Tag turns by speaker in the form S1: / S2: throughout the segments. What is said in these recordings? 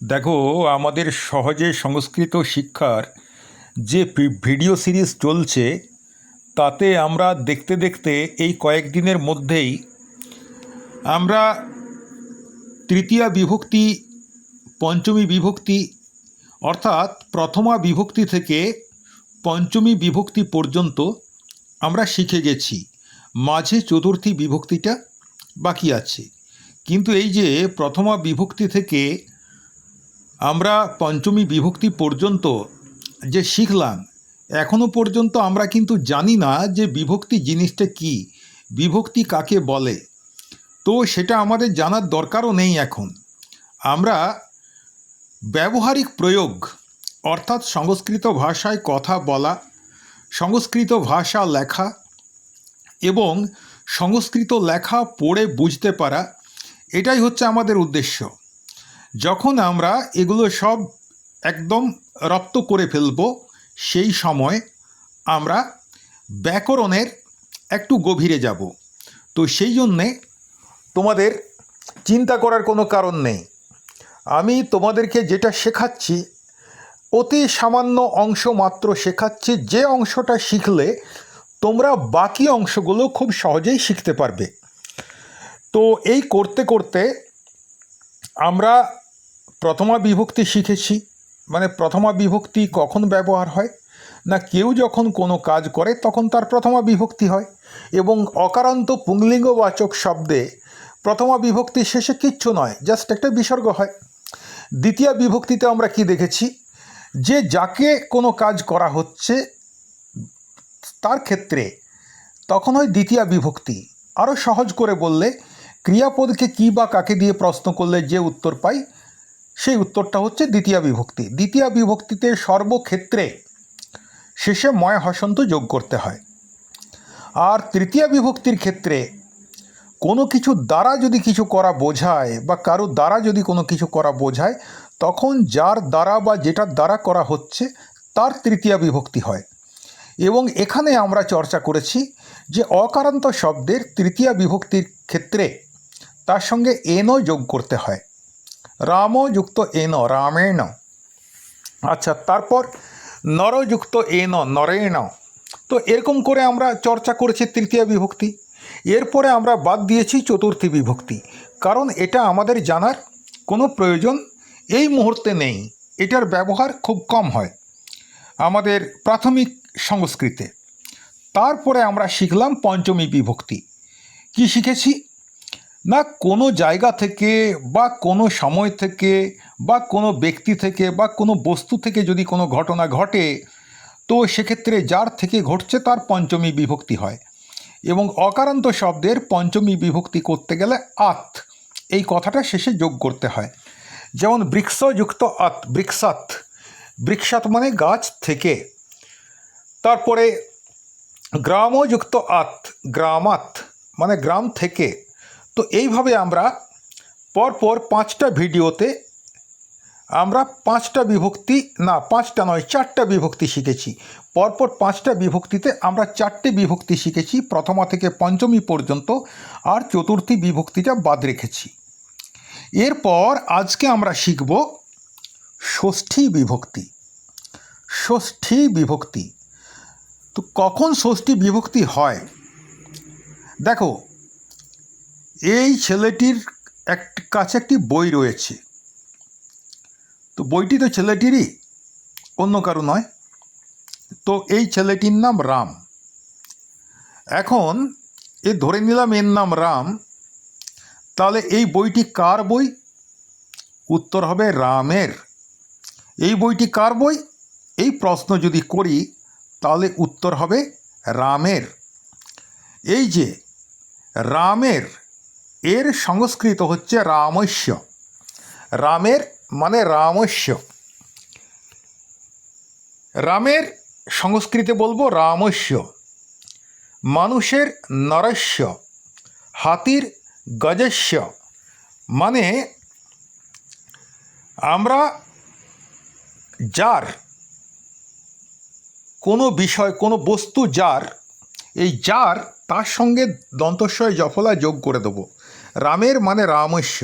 S1: দেখো, আমাদের সহজে সংস্কৃত শিক্ষার যে ভিডিও সিরিজ চলছে, তাতে আমরা দেখতে দেখতে এই কয়েকদিনের মধ্যেই আমরা তৃতীয়া বিভক্তি, পঞ্চমী বিভক্তি, অর্থাৎ প্রথমা বিভক্তি থেকে পঞ্চমী বিভক্তি পর্যন্ত আমরা শিখে গেছি। মাঝে চতুর্থী বিভক্তিটা বাকি আছে। কিন্তু এই যে প্রথমা বিভক্তি থেকে আমরা পঞ্চমী বিভক্তি পর্যন্ত যে শিখলাম এখনও পর্যন্ত আমরা কিন্তু জানি না যে বিভক্তি জিনিসটা কি, বিভক্তি কাকে বলে। তো সেটা আমাদের জানার দরকারও নেই এখন। আমরা ব্যবহারিক প্রয়োগ, অর্থাৎ সংস্কৃত ভাষায় কথা বলা, সংস্কৃত ভাষা লেখা এবং সংস্কৃত লেখা পড়ে বুঝতে পারা, এটাই হচ্ছে আমাদের উদ্দেশ্য। যখন আমরা এগুলো সব একদম রপ্ত করে ফেলব, সেই সময় আমরা ব্যাকরণের একটু গভীরে যাব। তো সেই জন্যে তোমাদের চিন্তা করার কোনো কারণ নেই। আমি তোমাদেরকে যেটা শেখাচ্ছি, অতি সামান্য অংশ মাত্র শেখাচ্ছি, যে অংশটা শিখলে তোমরা বাকি অংশগুলো খুব সহজেই শিখতে পারবে। তো এই করতে করতে আমরা প্রথমা বিভক্তি শিখেছি। মানে প্রথমা বিভক্তি কখন ব্যবহার হয়? না কেউ যখন কোনো কাজ করে তখন তার প্রথমা বিভক্তি হয়। এবং অকারান্ত পুংলিঙ্গবাচক শব্দে প্রথমা বিভক্তি শেষে কিচ্ছু নয়, জাস্ট একটা বিসর্গ হয়। দ্বিতীয় বিভক্তিতে আমরা কি দেখেছি? যে যাকে কোনো কাজ করা হচ্ছে তার ক্ষেত্রে তখন হয় দ্বিতীয় বিভক্তি। আরও সহজ করে বললে, ক্রিয়াপদকে কী বা কাকে দিয়ে প্রশ্ন করলে যে উত্তর পাই সেই উত্তরটা হচ্ছে দ্বিতীয় বিভক্তি। দ্বিতীয় বিভক্তিতে সর্বক্ষেত্রে শেষে ময় হসন্ত যোগ করতে হয়। আর তৃতীয় বিভক্তির ক্ষেত্রে কোনো কিছু দ্বারা যদি কিছু করা বোঝায় বা কারও দ্বারা যদি কোনো কিছু করা বোঝায়, তখন যার দ্বারা বা যেটার দ্বারা করা হচ্ছে, তার তৃতীয় বিভক্তি হয়। এবং এখানে আমরা চর্চা করেছি যে অকারান্ত শব্দের তৃতীয় বিভক্তির ক্ষেত্রে তার সঙ্গে এনও যোগ করতে হয়। রাম যুক্ত এন, রামেণ। আচ্ছা তারপর নরযুক্ত এন, নরেণ। তো এরকম করে আমরা চর্চা করেছি তৃতীয় বিভক্তি। এরপরে আমরা বাদ দিয়েছি চতুর্থী বিভক্তি। কারণ এটা আমাদের জানার কোনো প্রয়োজন এই মুহূর্তে নেই। এটার ব্যবহার খুব কম হয় আমাদের প্রাথমিক সংস্কৃতে। তারপরে আমরা শিখলাম পঞ্চমী বিভক্তি। কি শিখেছি? না কোনো জায়গা থেকে বা কোনো সময় থেকে বা কোনো ব্যক্তি থেকে বা কোনো বস্তু থেকে যদি কোনো ঘটনা ঘটে, তো সেক্ষেত্রে যার থেকে ঘটছে তার পঞ্চমী বিভক্তি হয়। এবং অকারান্ত শব্দের পঞ্চমী বিভক্তি করতে গেলে আত, এই কথাটা শেষে যোগ করতে হয়। যেমন বৃক্ষযুক্ত আত, বৃক্ষাত বৃক্ষাত মানে গাছ থেকে। তারপরে গ্রামযুক্ত আত, গ্রামাত মানে গ্রাম থেকে। তো এইভাবে আমরা পরপর পাঁচটা ভিডিওতে আমরা পাঁচটা বিভক্তি, না, পাঁচটা নয়, চারটা বিভক্তি শিখেছি। পরপর পাঁচটা বিভক্তিতে আমরা চারটে বিভক্তি শিখেছি। প্রথমা থেকে পঞ্চমী পর্যন্ত আর চতুর্থী বিভক্তিটা বাদ রেখেছি। এরপর আজকে আমরা শিখব ষষ্ঠী বিভক্তি। ষষ্ঠী বিভক্তি। তো কখন ষষ্ঠী বিভক্তি হয়? দেখো এই ছেলেটির এক, কাছে একটি বই রয়েছে। তো বইটি তো ছেলেটিরই, অন্য কারও নয়। তো এই ছেলেটির নাম রাম। এখন এ ধরে নিলাম এর নাম রাম। তাহলে এই বইটি কার বই? উত্তর হবে রামের। এই বইটি কার বই? এই প্রশ্ন যদি করি, তাহলে উত্তর হবে রামের। এই যে রামের এর সংস্কৃত হচ্ছে রামস্য রামের মানে রামস্য রামের সংস্কৃতে বলব রামস্য মানুষের নরস্য। হাতির গজস্য। মানে আমরা যার কোনো বিষয়, কোনো বস্তু যার, এই যার তার সঙ্গে দন্তস্বয়, জফলা যোগ করে দেবো। রামের মানে রামস্য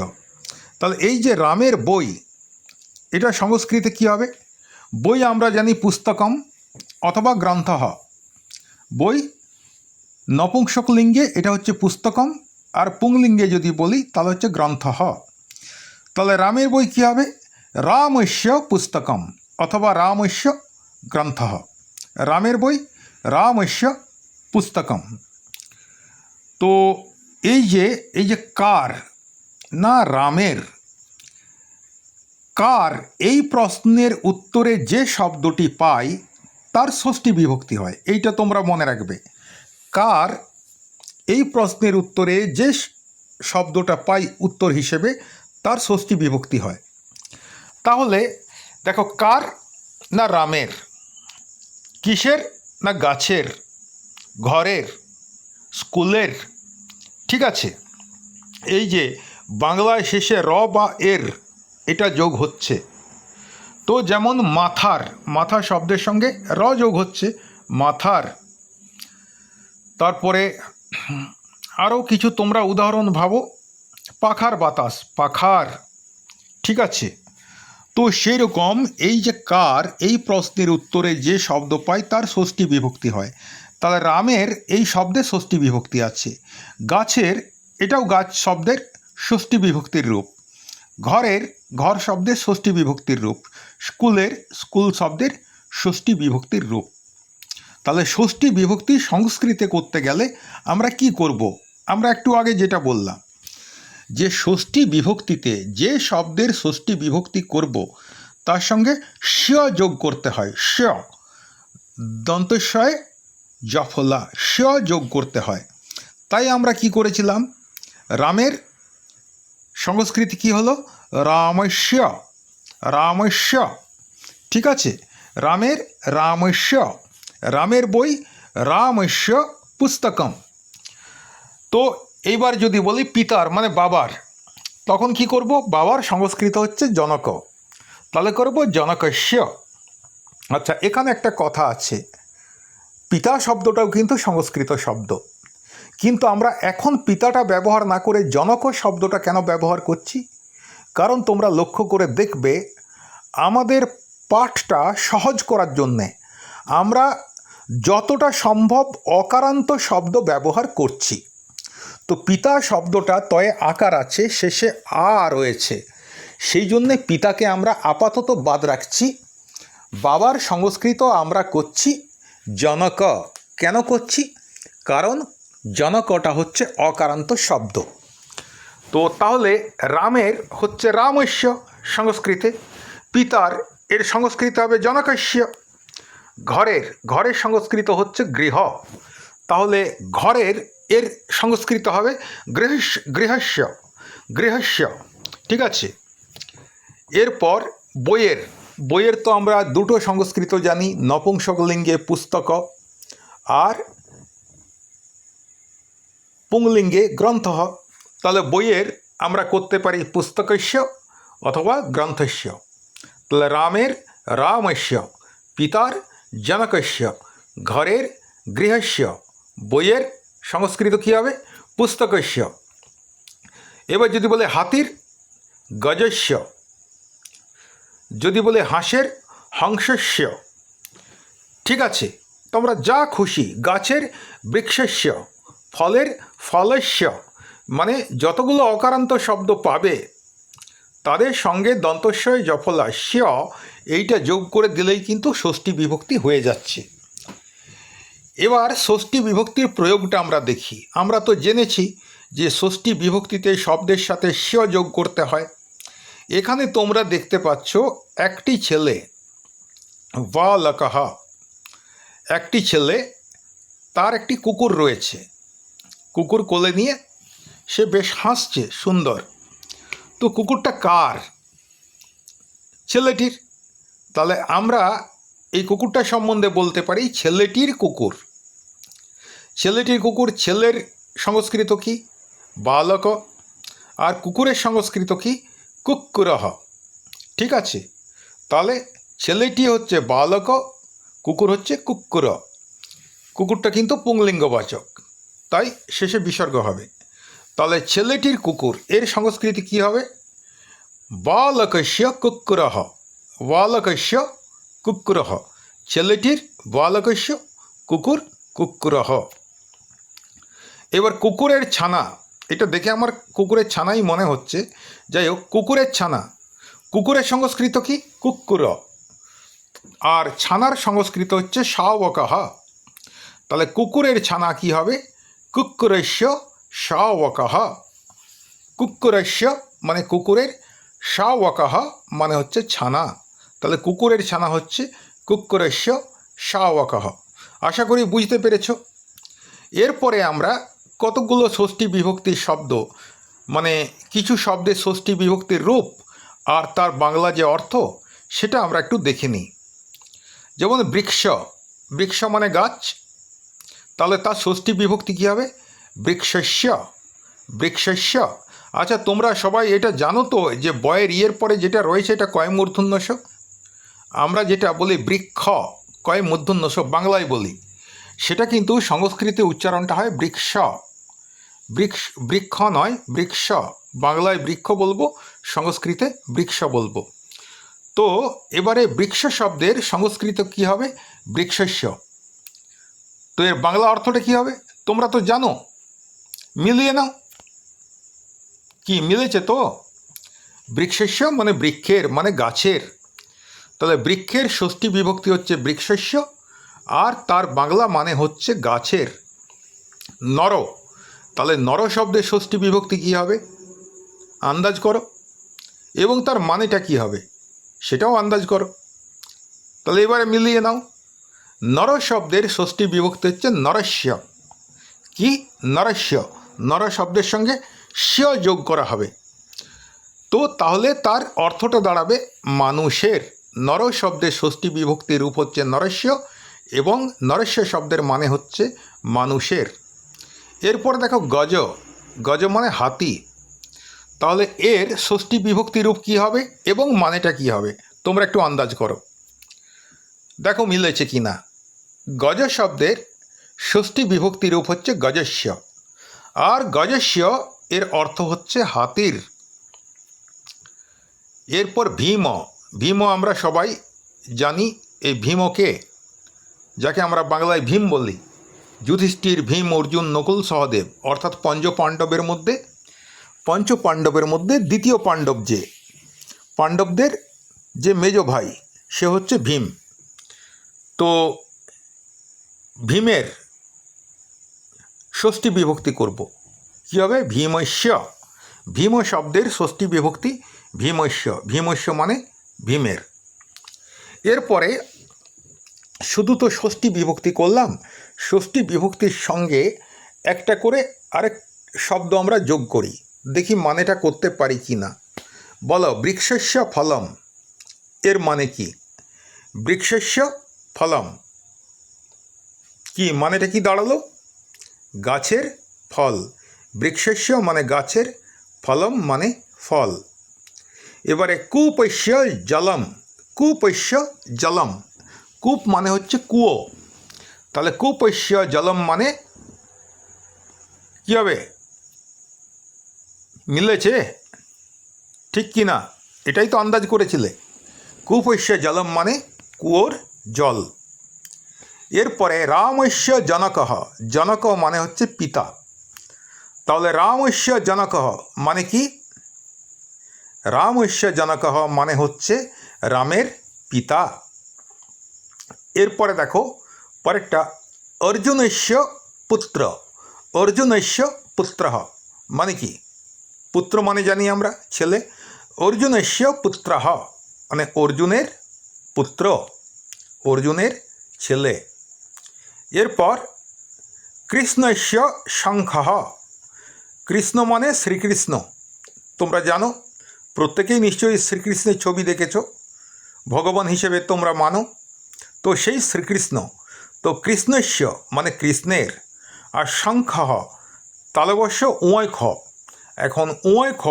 S1: তাহলে এই যে রামের বই, এটা সংস্কৃতে কী হবে? বই আমরা জানি পুস্তকম অথবা গ্রন্থ বই নপুংসক লিঙ্গে এটা হচ্ছে পুস্তকম, আর পুংলিঙ্গে যদি বলি, তাহলে হচ্ছে গ্রন্থ তাহলে রামের বই কী হবে? রামস্য পুস্তকম অথবা রামস্য গ্রন্থ রামের বই রামস্য পুস্তকম। তো এই যে এই যে কার, না রামের? কার এই প্রশ্নের উত্তরে যে শব্দটি পাই, তার ষষ্ঠী বিভক্তি হয়। এইটা তোমরা মনে রাখবে। কার এই প্রশ্নের উত্তরে যে শব্দটা পাই উত্তর হিসেবে, তার ষষ্ঠী বিভক্তি হয়। তাহলে, দেখো কার না রামের? কিসের না গাছের? ঘরের? স্কুলের? ঠিক আছে, এই যে বাংলায় শেষে র বা এর, এটা যোগ হচ্ছে। তো যেমন মাথার মাথা শব্দের সঙ্গে র যোগ হচ্ছে, মাথার। তারপরে, আরও কিছু তোমরা উদাহরণ ভাবো, পাখার বাতাস, পাখার। ঠিক আছে, তো সেই রকম এই যে কার, এই প্রশ্নের উত্তরে যে শব্দ পাই তার ষষ্ঠী বিভক্তি হয়। তাহলে রামের এই শব্দে ষষ্ঠী বিভক্তি আছে। গাছের, এটাও গাছ শব্দের ষষ্ঠী বিভক্তির রূপ। ঘরের, ঘর শব্দের ষষ্ঠী বিভক্তির রূপ। স্কুলের, স্কুল শব্দের ষষ্ঠী বিভক্তির রূপ। তাহলে ষষ্ঠী বিভক্তি সংস্কৃতে করতে গেলে আমরা কি করব? আমরা একটু আগে যেটা বললাম, যে ষষ্ঠী বিভক্তিতে যে শব্দের ষষ্ঠী বিভক্তি করব, তার সঙ্গে স যোগ করতে হয়। স দন্তস্বয় জফলা স যোগ করতে হয়। তাই আমরা কি করেছিলাম? রামের সংস্কৃতি কি হলো? রামস্য রামস্য। ঠিক আছে? রামের রামস্য, রামের বই রামস্য পুস্তকম। তো এইবার যদি বলি পিতার মানে বাবার, তখন কি করব? বাবার সংস্কৃত হচ্ছে জনক। তাহলে করব জনকস্য। আচ্ছা এখানে একটা কথা আছে। পিতা শব্দটাও কিন্তু সংস্কৃত শব্দ। কিন্তু আমরা এখন পিতাটা ব্যবহার না করে জনক শব্দটা কেন ব্যবহার করছি? কারণ তোমরা লক্ষ্য করে দেখবে, আমাদের পাঠটা সহজ করার জন্যে আমরা যতটা সম্ভব অকারান্ত শব্দ ব্যবহার করছি। তো পিতা শব্দটা তয়ে আকার আছে, শেষে আ রয়েছে। সেই জন্যে পিতাকে আমরা আপাতত বাদ রাখছি। বাবার সংস্কৃত আমরা করছি। জনক কেন করছি? কারণ জনকটা হচ্ছে অকারান্ত শব্দ। তো তাহলে রামের হচ্ছে রামস্য সংস্কৃতে, পিতার এর সংস্কৃত হবে জনকস্য ঘরের ঘরের সংস্কৃত হচ্ছে গৃহ। তাহলে ঘরের এর সংস্কৃত হবে গৃহস্য গৃহস্য। গৃহস্য, ঠিক আছে? এরপর বইয়ের বইয়ের তো আমরা দুটো সংস্কৃত জানি নপুংসকলিঙ্গে পুস্তক, আর পুংলিঙ্গে গ্রন্থ। তাহলে বইয়ের আমরা করতে পারি পুস্তকস্য অথবা গ্রন্থস্য তাহলে রামের রামস্য পিতার জনকস্য ঘরের গৃহস্য বইয়ের সংস্কৃত কী হবে? পুস্তকস্য এবার যদি বলে হাতির গজস্য যদি বলে হাঁসের হংসস্য। ঠিক আছে, তোমরা যা খুশি, গাছের বৃক্ষস্য, ফলের ফলস্য মানে যতগুলো অকারান্ত শব্দ পাবে, তাদের সঙ্গে দন্তস্বয় জফলা স্য এইটা যোগ করে দিলেই কিন্তু ষষ্ঠী বিভক্তি হয়ে যাচ্ছে। এবার ষষ্ঠী বিভক্তির প্রয়োগটা আমরা দেখি। আমরা তো জেনেছি যে ষষ্ঠী বিভক্তিতে শব্দের সাথে স যোগ করতে হয়। এখানে তোমরা দেখতে পাচ্ছ একটি ছেলে। বা লকাহা একটি ছেলে, তার একটি কুকুর রয়েছে। কুকুর কোলে নিয়ে সে বেশ হাসছে, সুন্দর। তো কুকুরটা কার? ছেলেটির। তাহলে আমরা এই কুকুরটা সম্বন্ধে বলতে পারি ছেলেটির কুকুর। ছেলেটির কুকুর ছেলের সংস্কৃত কি? বালক। আর কুকুরের সংস্কৃত কি? কুকুরহ ঠিক আছে? তাহলে ছেলেটি হচ্ছে বালক, কুকুর হচ্ছে কুকুর কুকুরটা কিন্তু পুংলিঙ্গবাচক। তাই শেষে বিসর্গ হবে। তাহলে ছেলেটির কুকুর, এর সংস্কৃতি কি হবে? বালকস্য কুকুরহ বালকস্য কুকুরহ ছেলেটির বালকস্য কুকুর কুকুরহ এবার কুকুরের ছানা। এটা দেখে আমার কুকুরের ছানাই মনে হচ্ছে। যাই হোক কুকুরের ছানা। কুকুরের সংস্কৃত কি? কুকুর। আর ছানার সংস্কৃত হচ্ছে শাওকাহ তাহলে কুকুরের ছানা কি হবে? কুকুরস্য শাওকাহ কুকুরস্য মানে কুকুরের শাওকাহ মানে হচ্ছে ছানা। তাহলে কুকুরের ছানা হচ্ছে কুকুরস্য শাওকাহ আশা করি বুঝতে পেরেছ। এরপরে আমরা কতগুলো ষষ্ঠী বিভক্তির শব্দ মানে কিছু শব্দের ষষ্ঠী বিভক্তির রূপ আর তার বাংলা যে অর্থ, সেটা আমরা একটু দেখে নিই। যেমন বৃক্ষ বৃক্ষ মানে গাছ। তাহলে তার ষষ্ঠী বিভক্তি কী হবে? বৃক্ষস্য বৃক্ষস্য। আচ্ছা তোমরা সবাই এটা জানো তো যে বয়ের ইয়ের পরে যেটা রয়েছে এটা কয় মূর্ধন্যস আমরা যেটা বলি বৃক্ষ, কয় মূর্ধন্যস বাংলায় বলি, সেটা কিন্তু সংস্কৃতে উচ্চারণটা হয় বৃক্ষ। বৃক্ষ বৃক্ষ নয়, বৃক্ষ। বাংলায় বৃক্ষ বলব, সংস্কৃতে বৃক্ষ বলব। তো এবারে বৃক্ষ শব্দের সংস্কৃত কি হবে? বৃক্ষস্য। তো এর বাংলা অর্থটা কি হবে? তোমরা তো জানো। মিলিয়ে নাও। কি, মিলেছে তো? বৃক্ষস্য মানে বৃক্ষের মানে গাছের। তাহলে বৃক্ষের ষষ্ঠী বিভক্তি হচ্ছে বৃক্ষস্য, আর তার বাংলা মানে হচ্ছে গাছের। নর তাহলে নর শব্দের ষষ্ঠী বিভক্তি কী হবে? আন্দাজ করো। এবং তার মানেটা কী হবে? সেটাও আন্দাজ করো। তাহলে এবারে মিলিয়ে নাও। নর শব্দের ষষ্ঠী বিভক্তি হচ্ছে নরস্য। কি? নরস্য। নর শব্দের সঙ্গে স্য যোগ করা হবে। তো তাহলে তার অর্থটা দাঁড়াবে মানুষের। নর শব্দের ষষ্ঠী বিভক্তির রূপ হচ্ছে নরস্য এবং নরস্য শব্দের মানে হচ্ছে মানুষের। এরপরে দেখো গজ গজ মানে হাতি। তাহলে এর ষষ্ঠী বিভক্তি রূপ কী হবে এবং মানেটা কী হবে? তোমরা একটু আন্দাজ করো। দেখো মিলেছে কি না? গজ শব্দের ষষ্ঠী বিভক্তি রূপ হচ্ছে গজস্য। আর গজস্য এর অর্থ হচ্ছে হাতির। এরপর ভীম ভীম আমরা সবাই জানি, এই ভীমকে, যাকে আমরা বাংলায় ভীম বলি। যুধিষ্ঠির ভীম, অর্জুন, নকুল, সহদেব, অর্থাৎ পঞ্চ পাণ্ডবের মধ্যে পঞ্চ পাণ্ডবের মধ্যে দ্বিতীয় পাণ্ডব যে, পাণ্ডবদের যে মেজ ভাই, সে হচ্ছে ভীম। তো ভীমের ষষ্ঠী বিভক্তি করব। কী হবে? ভীমস্য ভীম শব্দের ষষ্ঠী বিভক্তি ভীমস্য ভীমস্য মানে ভীমের। এরপরে শুধু তো ষষ্ঠী বিভক্তি করলাম ষষ্ঠী বিভক্তির সঙ্গে একটা করে আরেক শব্দ আমরা যোগ করি। দেখি মানেটা করতে পারি কি না। বলো, বৃক্ষস্য ফলম, এর মানে কি? বৃক্ষস্য ফলম, কি মানেটা কি দাঁড়াল? গাছের ফল। বৃক্ষস্য মানে গাছের, ফলম মানে ফল। এবারে কুপৈশ্য জলম কুপৈশ্য জলম। কূপ মানে হচ্ছে কুয়ো। তাহলে কুপৈশ্য জলম মানে কী হবে? মিলেছে? ঠিক কি না এটাই তো আন্দাজ করেছিলে। কুপৈশ্য জলম মানে কুয়োর জল। এরপরে রামৈশ্য জনকহ জনক মানে হচ্ছে পিতা। তাহলে রামৈশ্য জনকহ মানে কি? রামৈশ্য জনকহ মানে হচ্ছে রামের পিতা। এরপরে দেখো পরেরটা অর্জুনস্য পুত্র। অর্জুনস্য পুত্র। মানে কি? পুত্র মানে জানি আমরা, ছেলে। অর্জুনস্য পুত্র। মানে অর্জুনের পুত্র, অর্জুনের ছেলে। এরপর কৃষ্ণস্য শঙ্খ। কৃষ্ণ মানে শ্রীকৃষ্ণ। তোমরা জানো, প্রত্যেকেই নিশ্চয়ই শ্রীকৃষ্ণের ছবি দেখেছ। ভগবান হিসেবে তোমরা মানো। তো সেই শ্রীকৃষ্ণ তো কৃষ্ণস্য মানে কৃষ্ণের, আর শঙ্খ তালবস্য উঁয় খ এখন উঁয় খ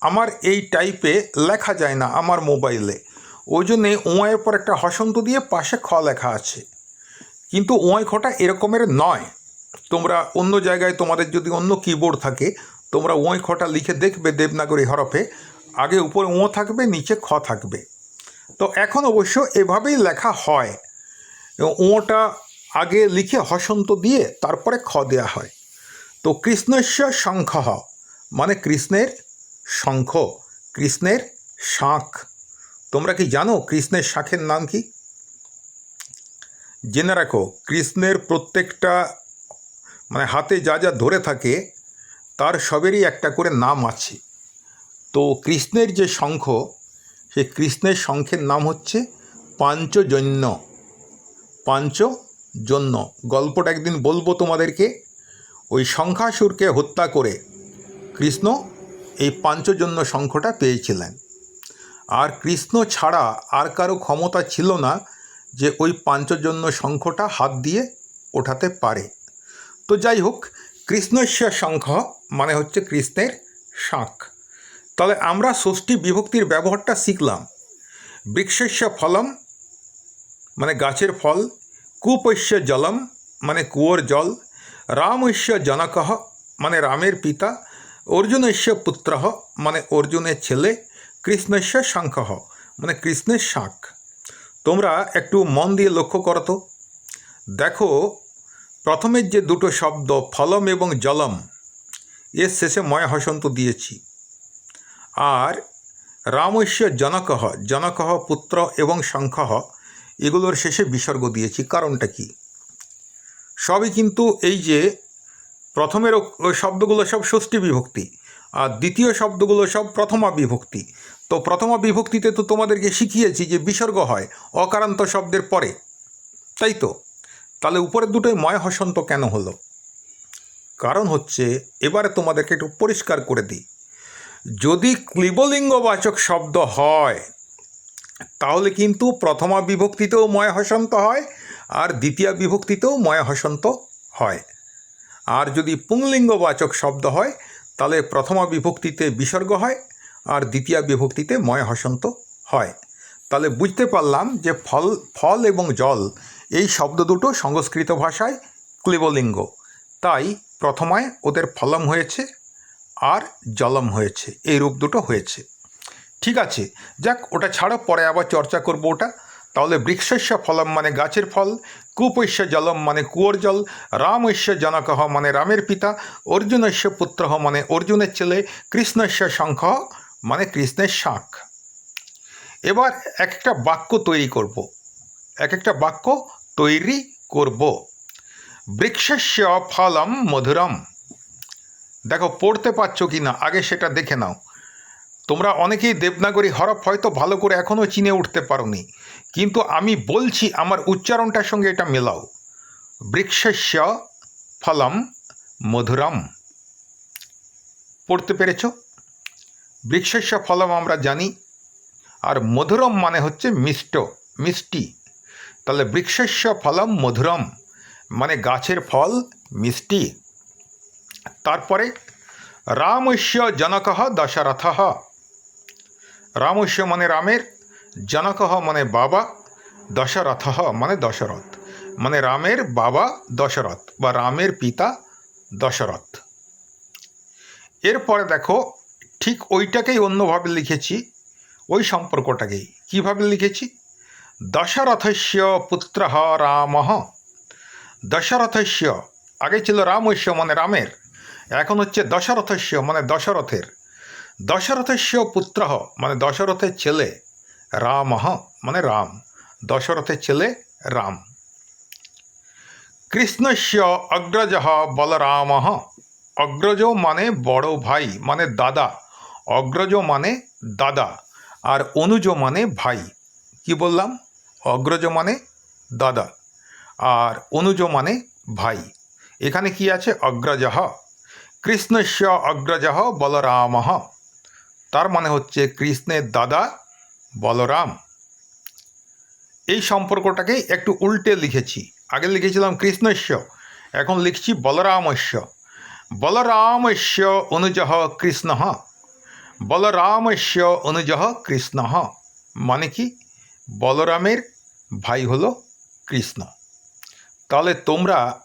S1: আমার এই টাইপে লেখা যায় না আমার মোবাইলে ওই জন্যে উঁয়ের পর একটা হসন্ত দিয়ে পাশে খ লেখা আছে। কিন্তু উঁয় খটা এরকমের নয়। তোমরা অন্য জায়গায় তোমাদের যদি অন্য কিবোর্ড থাকে, তোমরা উঁয় খটা লিখে দেখবে দেবনাগরী হরফে। আগে উপরে উঁ থাকবে, নিচে খ থাকবে। তো এখন অবশ্য এভাবেই লেখা হয়। ওটা আগে লিখে হসন্ত দিয়ে তারপরে খ দেওয়া হয়। তো কৃষ্ণস্য শঙ্খ মানে কৃষ্ণের শঙ্খ, কৃষ্ণের শাঁখ। তোমরা কি জানো কৃষ্ণের শাঁখের নাম কি? জেনে রাখো, কৃষ্ণের প্রত্যেকটা মানে হাতে যা যা ধরে থাকে, তার সবেরই একটা করে নাম আছে। তো কৃষ্ণের যে শঙ্খ, সেই কৃষ্ণের শঙ্খের নাম হচ্ছে পাঞ্চজন্য। পাঞ্চজন্য গল্পটা একদিন বলব তোমাদেরকে। ওই শঙ্খাসুরকে হত্যা করে কৃষ্ণ এই পাঞ্চজন্য শঙ্খটা পেয়েছিলেন। আর কৃষ্ণ ছাড়া আর কারও ক্ষমতা ছিল না যে ওই পাঞ্চজন্য শঙ্খটা হাত দিয়ে ওঠাতে পারে। তো যাই হোক, কৃষ্ণস্য শঙ্খ মানে হচ্ছে কৃষ্ণের শাঁখ। তাহলে আমরা ষষ্ঠী বিভক্তির ব্যবহারটা শিখলাম। বৃক্ষস্য ফলম মানে গাছের ফল কূপস্য জলম মানে কুয়োর জল। রামস্য জনকহ মানে রামের পিতা। অর্জুনস্য পুত্র মানে অর্জুনের ছেলে। কৃষ্ণস্য শঙ্খ মানে কৃষ্ণের শাঁখ তোমরা একটু মন দিয়ে লক্ষ্য করো তো। দেখো, প্রথমের যে দুটো শব্দ ফলম এবং জলম, এর শেষে ময় হসন্ত দিয়েছি। আর রামস্য জনকহ জনকহ পুত্র এবং শঙ্খহ এগুলোর শেষে বিসর্গ দিয়েছি। কারণটা কি? সবই কিন্তু এই যে প্রথমের শব্দগুলো সব ষষ্ঠী বিভক্তি, আর দ্বিতীয় শব্দগুলো সব প্রথমা বিভক্তি। তো প্রথমা বিভক্তিতে তো তোমাদেরকে শিখিয়েছি যে বিসর্গ হয় অকারান্ত শব্দের পরে। তাই তো? তাহলে উপরের দুটোই ময় হসন্ত কেন হলো? কারণ হচ্ছে, এবারে তোমাদেরকে একটু পরিষ্কার করে দিই। যদি ক্লিবলিঙ্গবাচক শব্দ হয় তাহলে কিন্তু প্রথমা বিভক্তিতেও ময় হসন্ত হয়, আর দ্বিতীয় বিভক্তিতেও ময় হসন্ত হয়। আর যদি পুংলিঙ্গবাচক শব্দ হয়, তাহলে প্রথমা বিভক্তিতে বিসর্গ হয়, আর দ্বিতীয় বিভক্তিতে ময় হসন্ত হয়। তাহলে বুঝতে পারলাম যে ফল ফল এবং জল, এই শব্দ দুটো সংস্কৃত ভাষায় ক্লিবলিঙ্গ। তাই প্রথমায় ওদের ফলম হয়েছে, আর জলম হয়েছে, এই রূপ দুটো হয়েছে। ঠিক আছে, যাক, ওটা ছাড়ো, পরে আবার চর্চা করব ওটা। তাহলে বৃক্ষস্য ফলম মানে গাছের ফল কূপৈশ্য জলম মানে কুয়োর জল রাম রামৈশ্য জনকহ মানে রামের পিতা, অর্জুনস্য পুত্র মানে অর্জুনের ছেলে, কৃষ্ণস্য শঙ্খ মানে কৃষ্ণের শাঁখ। এবার এক একটা বাক্য তৈরি করব। এক একটা বাক্য তৈরি করব। বৃক্ষস্য ফলম মধুরম। দেখো, পড়তে পারছ কি না আগে সেটা দেখে নাও। তোমরা অনেকেই দেবনাগরী হরফ হয়তো ভালো করে এখনও চিনে উঠতে পারোনি, কিন্তু আমি বলছি আমার উচ্চারণটার সঙ্গে এটা মেলাও। বৃক্ষস্য ফলম মধুরম। পড়তে পেরেছ? বৃক্ষস্য ফলম আমরা জানি, আর মধুরম মানে হচ্ছে মিষ্ট, মিষ্টি। তাহলে বৃক্ষস্য ফলম মধুরম মানে গাছের ফল মিষ্টি। তারপরে রামস্য জনক দশরথ। রামস্য মানে রামের, জনকহ মানে বাবা দশরথ মানে দশরথ। মানে রামের বাবা দশরথ বা রামের পিতা দশরথ। এরপরে দেখো, ঠিক ওইটাকেই অন্যভাবে লিখেছি, ওই সম্পর্কটাকেই। কীভাবে লিখেছি? দশরথস্য পুত্র রাম। দশরথস্য, আগে ছিল রামস্য মানে রামের, এখন হচ্ছে দশরথস্য মানে দশরথের। দশরথস্য পুত্র মানে দশরথের ছেলে রাম মানে রাম, দশরথের ছেলে রাম। কৃষ্ণস্য অগ্রজ বলরাম, অগ্রজ মানে বড় ভাই মানে দাদা, অগ্রজ মানে দাদা, আর অনুজ মানে ভাই। কি বললাম? অগ্রজ মানে দাদা, আর অনুজ মানে ভাই। এখানে কি আছে? অগ্রজ। কৃষ্ণস্য অগ্রজ বলরাম। তার মানে হচ্ছে কৃষ্ণের দাদা বলরাম। এই সম্পর্কটাকে একটু উল্টে লিখেছি। আগে লিখেছিলাম কৃষ্ণস্য, এখন লিখছি বলরামস্য। বলরামস্য অনুজ কৃষ্ণ। বলরামস্য অনুজহ কৃষ্ণ। মানে কি? বলরামের ভাই হলো কৃষ্ণ। তাহলে তোমরা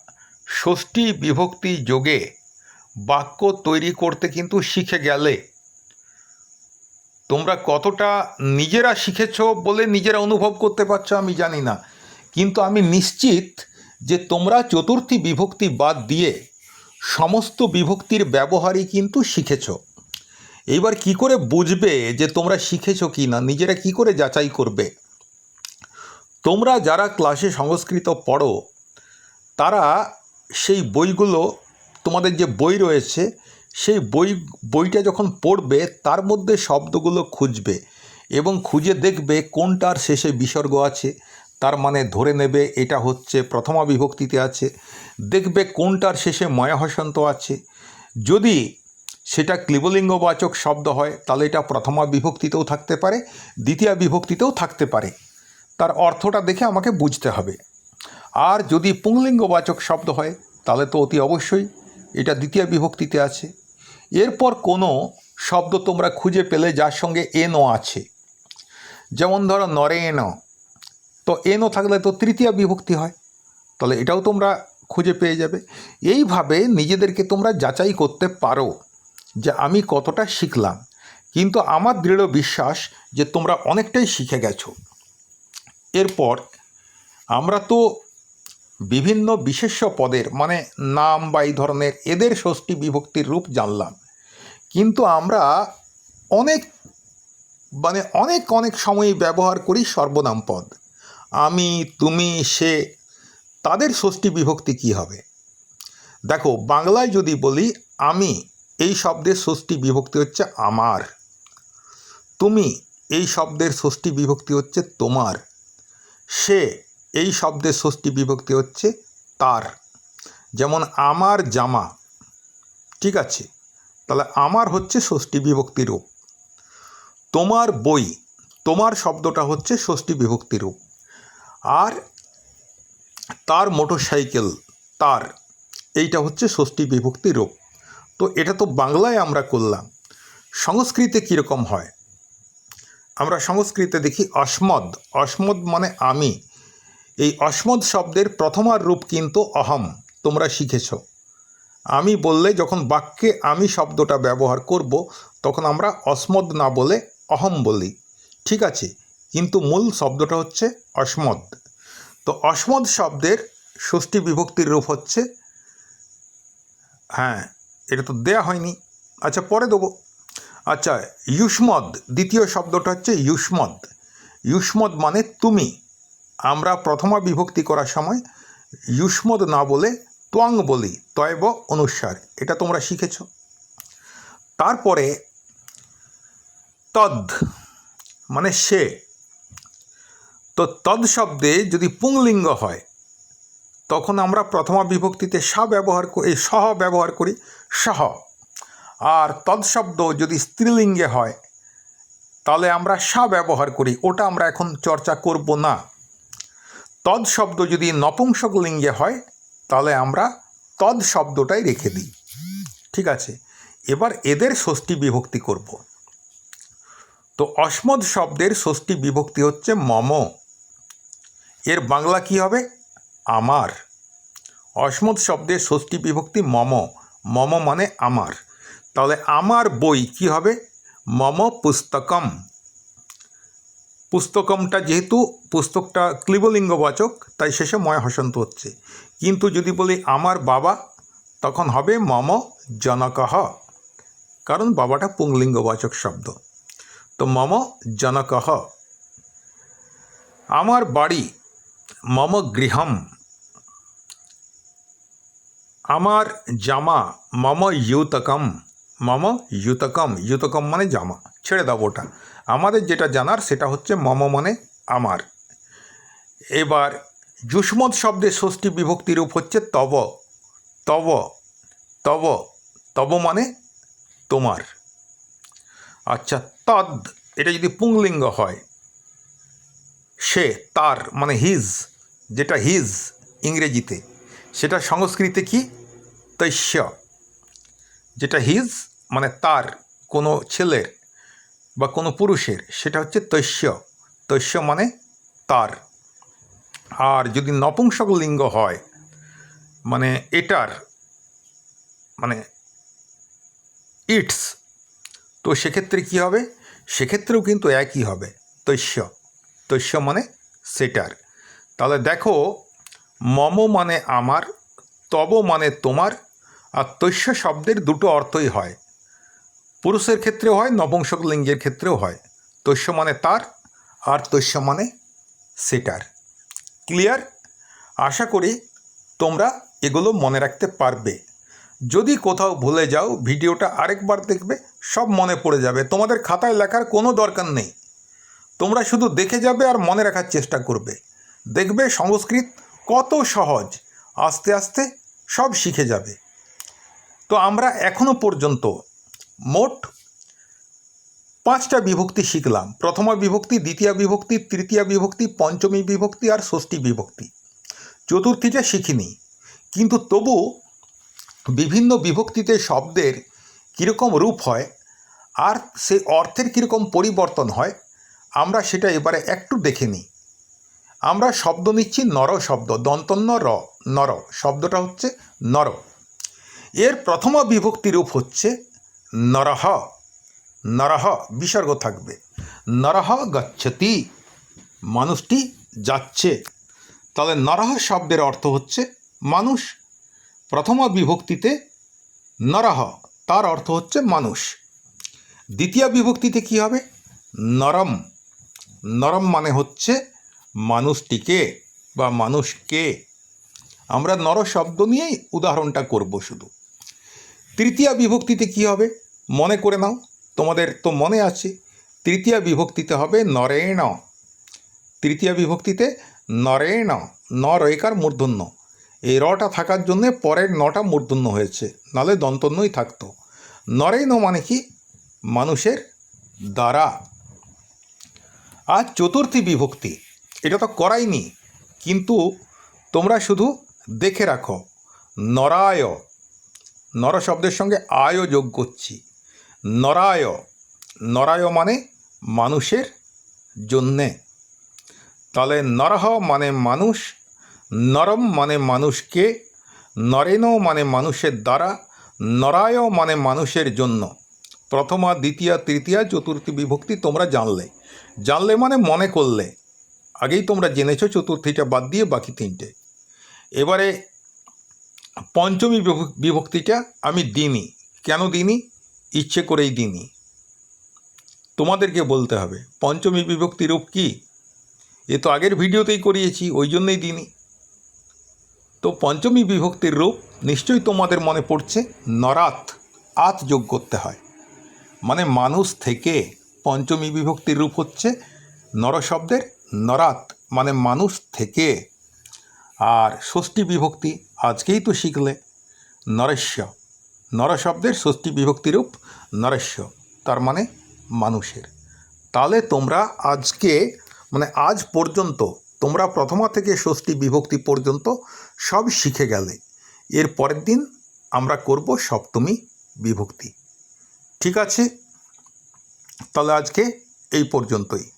S1: ষষ্ঠী বিভক্তি যোগে বাক্য তৈরি করতে কিন্তু শিখে গেলে তোমরা কতটা নিজেরা শিখেছ বলে নিজেরা অনুভব করতে পারছ আমি জানি না। কিন্তু আমি নিশ্চিত যে তোমরা চতুর্থী বিভক্তি বাদ দিয়ে সমস্ত বিভক্তির ব্যবহারই কিন্তু শিখেছ। এইবার কি করে বুঝবে যে তোমরা শিখেছ কি না? নিজেরা কি করে যাচাই করবে? তোমরা যারা ক্লাসে সংস্কৃত পড়ো, তারা সেই বইগুলো, তোমাদের যে বই রয়েছে সেই বই, বইটা যখন পড়বে, তার মধ্যে শব্দগুলো খুঁজবে এবং খুঁজে দেখবে কোনটার শেষে বিসর্গ আছে। তার মানে ধরে নেবে এটা হচ্ছে প্রথমা বিভক্তিতে আছে। দেখবে কোনটার শেষে ময়াহসন্ত আছে। যদি সেটা ক্লিবলিঙ্গবাচক শব্দ হয়, তাহলে এটা প্রথমা বিভক্তিতেও থাকতে পারে, দ্বিতীয় বিভক্তিতেও থাকতে পারে। তার অর্থটা দেখে আমাকে বুঝতে হবে। আর যদি পুংলিঙ্গবাচক শব্দ হয়, তাহলে তো অতি অবশ্যই, এটা দ্বিতীয় বিভক্তিতে আছে। এরপর কোনো শব্দ তোমরা খুঁজে পেলে যার সঙ্গে এনও আছে। যেমন ধরো নরে এন তো এনও থাকলে তো তৃতীয় বিভক্তি হয়। তাহলে এটাও তোমরা খুঁজে পেয়ে যাবে। এইভাবে নিজেদেরকে তোমরা যাচাই করতে পারো যে আমি কতটা শিখলাম। কিন্তু আমার দৃঢ় বিশ্বাস যে তোমরা অনেকটাই শিখে গেছো। এরপর আমরা তো বিভিন্ন বিশেষ্য পদের মানে নাম বা এই ধরনের এদের ষষ্ঠী বিভক্তির রূপ জানলাম। কিন্তু আমরা অনেক মানে অনেক অনেক সময় ব্যবহার করি সর্বনাম পদ। আমি, তুমি, সে, তাদের ষষ্ঠী বিভক্তি কি হবে? দেখো, বাংলায় যদি বলি, আমি, এই শব্দের ষষ্ঠী বিভক্তি হচ্ছে আমার। তুমি, এই শব্দের ষষ্ঠী বিভক্তি হচ্ছে তোমার। সে, এই শব্দের ষষ্ঠী বিভক্তি হচ্ছে তার। যেমন, আমার জামা। ঠিক আছে? তাহলে আমার হচ্ছে ষষ্ঠী বিভক্তি রূপ। তোমার বই, তোমার শব্দটা হচ্ছে ষষ্ঠী বিভক্তি রূপ। আর তার মোটরসাইকেল, তার, এইটা হচ্ছে ষষ্ঠী বিভক্তি রূপ। তো এটা তো বাংলায় আমরা করলাম। সংস্কৃতে কীরকম হয়? আমরা সংস্কৃতে দেখি অসমদ। অসমদ মানে আমি। এই অসমদ শব্দের প্রথমার রূপ কিন্তু অহম। তোমরা শিখেছ। আমি বললে যখন বাক্যে আমি শব্দটা ব্যবহার করব, তখন আমরা অসমদ না বলে অহম বলি। ঠিক আছে, কিন্তু মূল শব্দটা হচ্ছে অসমদ। তো অসমদ শব্দের ষষ্ঠী বিভক্তির রূপ হচ্ছে হ্যাঁ এটা তো দেয়া হয়নি। আচ্ছা পরে দেবো। আচ্ছা ইউষ্মদ, দ্বিতীয় শব্দটা হচ্ছে ইউষ্মদ। ইউষ্মদ মানে তুমি। আমরা প্রথমা বিভক্তি করার সময় ইউষ্মদ না বলে ত্বং বলি, তয়ব অনুসার। এটা তোমরা শিখেছ। তারপরে তদ মানে সে। তো তদ শব্দে যদি পুংলিঙ্গ হয়, তখন আমরা প্রথমা বিভক্তিতে সা ব্যবহার করি সহ ব্যবহার করি, সহ। আর তৎশব্দ যদি স্ত্রীলিঙ্গে হয়, তাহলে আমরা সা ব্যবহার করি, ওটা আমরা এখন চর্চা করব না। তদ শব্দ যদি নপুংসক লিঙ্গে হয় তাহলে আমরা তদ শব্দটাই রেখে দিই। ঠিক আছে? এবার এদের ষষ্ঠী বিভক্তি করব। তো অসমদ শব্দের ষষ্ঠী বিভক্তি হচ্ছে মম। এর বাংলা কি হবে? আমার। অসমদ শব্দের ষষ্ঠী বিভক্তি মম। মম মানে আমার। তাহলে আমার বই কি হবে? মম পুস্তকম। পুস্তকমটা যেহেতু পুস্তকটা ক্লিবলিঙ্গবাচক, তাই শেষে ময় হসন্ত হচ্ছে। কিন্তু যদি বলি আমার বাবা, তখন হবে মম জনকহ কারণ বাবাটা পুংলিঙ্গবাচক শব্দ। তো মম জনকহ আমার বাড়ি মম গৃহম। আমার জামা মম ইউতকম। মম ইউতকম ইউতকম মানে জামা, ছেড়ে দাও ওটা। আমাদের যেটা জানার সেটা হচ্ছে মম মানে আমার। এবার যুষ্মদ শব্দের ষষ্ঠী বিভক্তি রূপ হচ্ছে তব। তব। তব। তব মানে তোমার। আচ্ছা তদ, এটা যদি পুংলিঙ্গ হয়, সে, তার মানে হিজ, যেটা হিজ ইংরেজিতে, সেটা সংস্কৃতে কি? তৈশ্য যেটা হিজ মানে তার, কোনো ছেলের বা কোনো পুরুষের, সেটা হচ্ছে তৈশ্য তৈশ্য মানে তার। আর যদি নপুংসক লিঙ্গ হয় মানে এটার মানে ইটস, তো সেক্ষেত্রে কি হবে? সেক্ষেত্রেও কিন্তু একই হবে তৈশ্য তৈশ্য মানে সেটার। তাহলে দেখো, মম মানে আমার, তব মানে তোমার, আর তৈশ্য শব্দের দুটো অর্থই হয়। পুরুষের ক্ষেত্রেও হয়, নপুংসক লিঙ্গের ক্ষেত্রেও হয়। তৈশ্য মানে তার, আর তৈশ্য মানে সেটার। ক্লিয়ার? আশা করি তোমরা এগুলো মনে রাখতে পারবে। যদি কোথাও ভুলে যাও, ভিডিওটা আরেকবার দেখবে, সব মনে পড়ে যাবে। তোমাদের খাতায় লেখার কোনো দরকার নেই। তোমরা শুধু দেখে যাবে আর মনে রাখার চেষ্টা করবে। দেখবে সংস্কৃত কত সহজ, আস্তে আস্তে সব শিখে যাবে। তো আমরা এখনও পর্যন্ত মোট পাঁচটা বিভক্তি শিখলাম। প্রথমা বিভক্তি, দ্বিতীয় বিভক্তি, তৃতীয় বিভক্তি, পঞ্চমী বিভক্তি আর ষষ্ঠী বিভক্তি। চতুর্থীটা শিখিনি। কিন্তু তবু বিভিন্ন বিভক্তিতে শব্দের কীরকম রূপ হয় আর সে অর্থের কীরকম পরিবর্তন হয়, আমরা সেটা এবারে একটু দেখে নিই। আমরা শব্দ নিচ্ছি নর শব্দ, দন্তন্য র, নর, শব্দটা হচ্ছে নর। এর প্রথমা বিভক্তি রূপ হচ্ছে নরহ। নরহ বিসর্গ থাকবে। নরহ গচ্ছতি, মানুষটি যাচ্ছে। তাহলে নরহ শব্দের অর্থ হচ্ছে মানুষ। প্রথম বিভক্তিতে নরহ, তার অর্থ হচ্ছে মানুষ। দ্বিতীয় বিভক্তিতে কি হবে? নরম। নরম মানে হচ্ছে মানুষটিকে বা মানুষকে। আমরা নর শব্দ নিয়েই উদাহরণটা করব শুধু। তৃতীয় বিভক্তিতে কি হবে? মনে করে নাও। তোমাদের তো মনে আছে, তৃতীয় বিভক্তিতে হবে নরেণ। তৃতীয় বিভক্তিতে নরেণ ন রয়েকার মূর্ধন্য। এই রটা থাকার জন্যে পরের নটা মূর্ধন্য হয়েছে, নালে দন্তন্যই থাকতো। নরেণ মানে কি? মানুষের দ্বারা। আর চতুর্থী বিভক্তি, এটা তো করাইনি, কিন্তু তোমরা শুধু দেখে রাখো, নরায়। নর শব্দের সঙ্গে আয় যোগ করছি। নরায় নরায় মানে মানুষের জন্যে। তাহলে নরহ মানে মানুষ, নরম মানে মানুষকে নরেন মানে মানুষের দ্বারা, নরায় মানে মানুষের জন্য। প্রথমা, দ্বিতীয়, তৃতীয়, চতুর্থী বিভক্তি তোমরা জানলে। জানলে মানে মনে করলে। আগেই তোমরা জেনেছো, চতুর্থীটা বাদ দিয়ে বাকি তিনটে। এবারে পঞ্চমী বিভ- বিভক্তিটা আমি দিইনি। কেন দিইনি? ইচ্ছে করেই দিইনি। তোমাদেরকে বলতে হবে পঞ্চমী বিভক্তি রূপ কি? এ তো আগের ভিডিওতেই করিয়েছি, ওই জন্যই দিইনি। তো পঞ্চমী বিভক্তির রূপ নিশ্চয়ই তোমাদের মনে পড়ছে? নরাত, আত যোগ করতে হয়। মানে মানুষ থেকে পঞ্চমী বিভক্তির রূপ হচ্ছে নর শব্দের নরাত মানে মানুষ থেকে। আর ষষ্ঠী বিভক্তি আজকেই তো শিখলে, নরেশ্য। নর শব্দের ষষ্ঠী বিভক্তি রূপ নরেশ্য তার মানে মানুষের। তাহলে তোমরা আজকে মানে আজ পর্যন্ত, তোমরা প্রথমা থেকে ষষ্ঠী বিভক্তি পর্যন্ত সব শিখে গেলে, এর পরের দিন আমরা করব সপ্তমী বিভক্তি। ঠিক আছে? তাহলে আজকে এই পর্যন্তই।